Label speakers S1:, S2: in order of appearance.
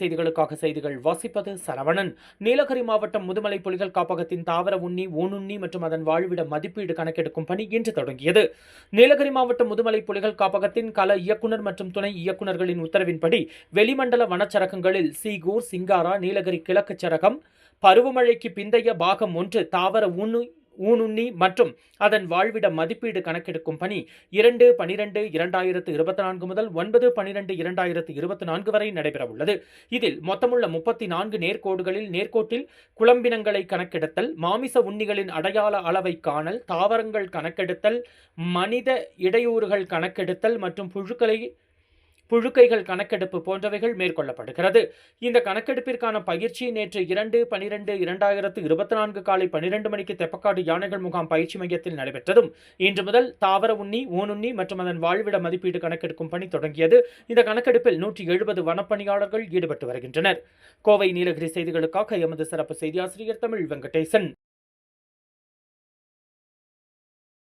S1: செய்திகளுக்காக செய்திகள் வாசிப்பது சரவணன். நீலகிரி மாவட்டம் முதுமலை புலிகள் காப்பகத்தின் தாவர உண்ணி ஊனுண்ணி மற்றும் அதன் வாழ்விட மதிப்பீடு கணக்கெடுக்கும் பணி இன்று தொடங்கியது. நீலகிரி மாவட்டம் முதுமலை புலிகள் காப்பகத்தின் கள இயக்குனர் மற்றும் துணை இயக்குநர்களின் உத்தரவின்படி வெளிமண்டல வனச்சரகங்களில் சீகூர் சிங்காரா நீலகிரி கிழக்கு சரகம் பருவமழைக்கு பிந்தைய பாகம் ஒன்று தாவர ஊனு ஊனுண்ணி மற்றும் அதன் வாழ்விட மதிப்பீடு கணக்கெடுக்கும் பணி இரண்டு பனிரெண்டு இரண்டாயிரத்து இருபத்தி நான்கு முதல் ஒன்பது பனிரெண்டு இரண்டாயிரத்து இருபத்தி நான்கு வரை நடைபெறவுள்ளது. இதில் மொத்தமுள்ள முப்பத்தி நான்கு நேர்கோடுகளில் நேர்கோட்டில் குழம்பினங்களை கணக்கெடுத்தல் மாமிச உண்ணிகளின் அடையாள அளவை காணல் தாவரங்கள் கணக்கெடுத்தல் மனித இடையூறுகள் கணக்கெடுத்தல் மற்றும் புழுக்களை புழுக்கைகள் கணக்கெடுப்பு போன்றவைகள் மேற்கொள்ளப்படுகிறது. இந்த கணக்கெடுப்பிற்கான பயிற்சி நேற்று இரண்டு பனிரெண்டு இரண்டாயிரத்து இருபத்தி நான்கு காலை பனிரெண்டு மணிக்கு தெப்பக்காடு யானைகள் முகாம் பயிற்சி மையத்தில் நடைபெற்றதும் இன்று முதல் தாவர உண்ணி ஊனுண்ணி மற்றும் அதன் வாழ்விட மதிப்பீடு கணக்கெடுக்கும் பணி தொடங்கியது. இந்த கணக்கெடுப்பில் நூற்றி எழுபது வனப்பணியாளர்கள் ஈடுபட்டு வருகின்றனர். கோவை நீலகிரி செய்திகளுக்காக எமது சிறப்பு செய்தியாசிரியர் தமிழ் வெங்கடேசன்.